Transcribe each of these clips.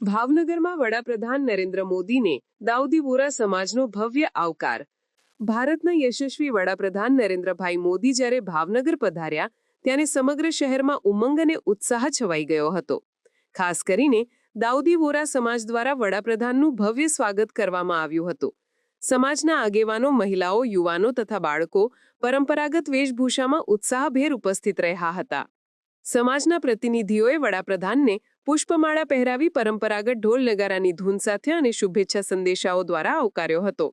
ભાવનગરમાં વડાપ્રધાન નરેન્દ્ર મોદીને દાઉદી વોરા સમાજનો ભવ્ય આવકાર. ભારતના યશસ્વી વડાપ્રધાન નરેન્દ્રભાઈ મોદી જ્યારે ભાવનગર પધાર્યા, ત્યારે સમગ્ર શહેરમાં ઉમંગ અને ઉત્સાહ છવાઈ ગયો હતો. ખાસ કરીને દાઉદી વોરા સમાજ દ્વારા વડાપ્રધાનનું ભવ્ય સ્વાગત કરવામાં આવ્યું હતું. સમાજના આગેવાનો, મહિલાઓ, યુવાનો તથા બાળકો પરંપરાગત વેશભૂષામાં ઉત્સાહભેર ઉપસ્થિત રહ્યા હતા. સમાજના પ્રતિનિધિઓએ વડાપ્રધાનને પુષ્પમાળા પહેરાવી પરંપરાગત ઢોલ નગારાની ધૂન સાથે અને શુભેચ્છા સંદેશાઓ દ્વારા આવકાર્યો હતો.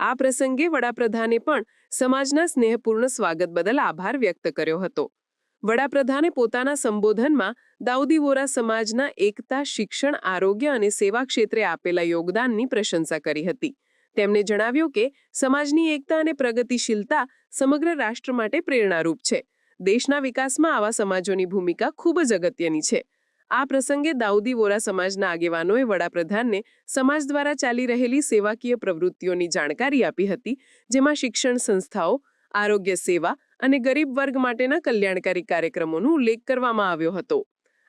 આ પ્રસંગે વડાપ્રધાને પણ સમાજના સ્નેહપૂર્ણ સ્વાગત બદલ આભાર વ્યક્ત કર્યો હતો. વડાપ્રધાને પોતાના સંબોધનમાં દાઉદી વોરા સમાજના એકતા, શિક્ષણ, આરોગ્ય અને સેવા ક્ષેત્રે આપેલા યોગદાનની પ્રશંસા કરી હતી. તેમણે જણાવ્યું કે, સમાજની એકતા અને પ્રગતિશીલતા સમગ્ર રાષ્ટ્ર માટે પ્રેરણારૂપ છે. દેશના વિકાસમાં આવા સમાજોની ભૂમિકા ખૂબ જ અગત્યની છે. આ પ્રસંગે દાઉદી વોરા સમાજના આગેવાનોએ વડાપ્રધાનને સમાજ દ્વારા ચાલી રહેલી સેવાકીય પ્રવૃત્તિઓની જાણકારી આપી હતી, જેમાં શિક્ષણ સંસ્થાઓ, આરોગ્ય સેવા અને ગરીબ વર્ગ માટેના કલ્યાણકારી કાર્યક્રમોનો ઉલ્લેખ કરવામાં આવ્યો હતો.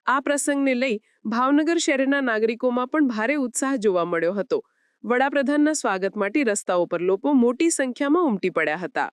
આ પ્રસંગને લઈ ભાવનગર શહેરના નાગરિકોમાં પણ ભારે ઉત્સાહ જોવા મળ્યો હતો. વડાપ્રધાનના સ્વાગત માટે રસ્તાઓ પર લોકો મોટી સંખ્યામાં ઉમટી પડ્યા હતા.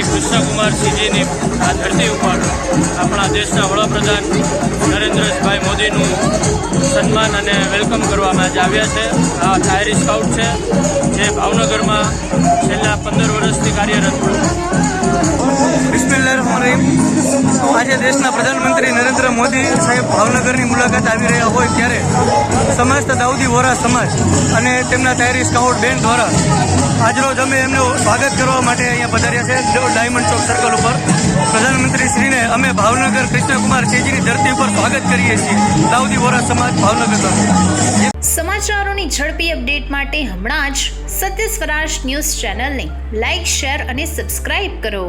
શ્રી કૃષ્ણકુમારસિંહજીની આ ધરતી ઉપર આપણા દેશના વડાપ્રધાન નરેન્દ્રભાઈ મોદીનું સન્માન અને વેલકમ કરવામાં આજે આવ્યા છે. આ ડાયરી સ્કાઉટ છે, જે ભાવનગરમાં છેલ્લા પંદર વર્ષથી કાર્યરત બિસ્મિલ્લાહિર્રહમાનિર્રહીમ આજે દેશના પ્રધાનમંત્રી નરેન્દ્ર મોદી સાહેબ ભાવનગરની મુલાકાત આવી રહ્યા હોય ત્યારે સમાજ દાઉદી વોરા સમાજ અને તેમના તૈયારી સ્કાઉટ બેન દ્વારા આજરોજ અમે એમનું સ્વાગત કરવા માટે અહીંયા પધાર્યા છે ડાયમંડ ચોક સર્કલ ઉપર. પ્રધાનમંત્રી શ્રીને અમે ભાવનગર કૃષ્ણકુમાર સિંહજીની ધરતી ઉપર સ્વાગત કરીએ છીએ. દાઉદી વોરા સમાજ ભાવનગર દ્વારા સમાચારોની ઝડપી અપડેટ માટે હમણાં જ સત્ય સ્વરાજ ન્યૂઝ ચેનલને લાઇક શેર અને સબસ્ક્રાઇબ કરો.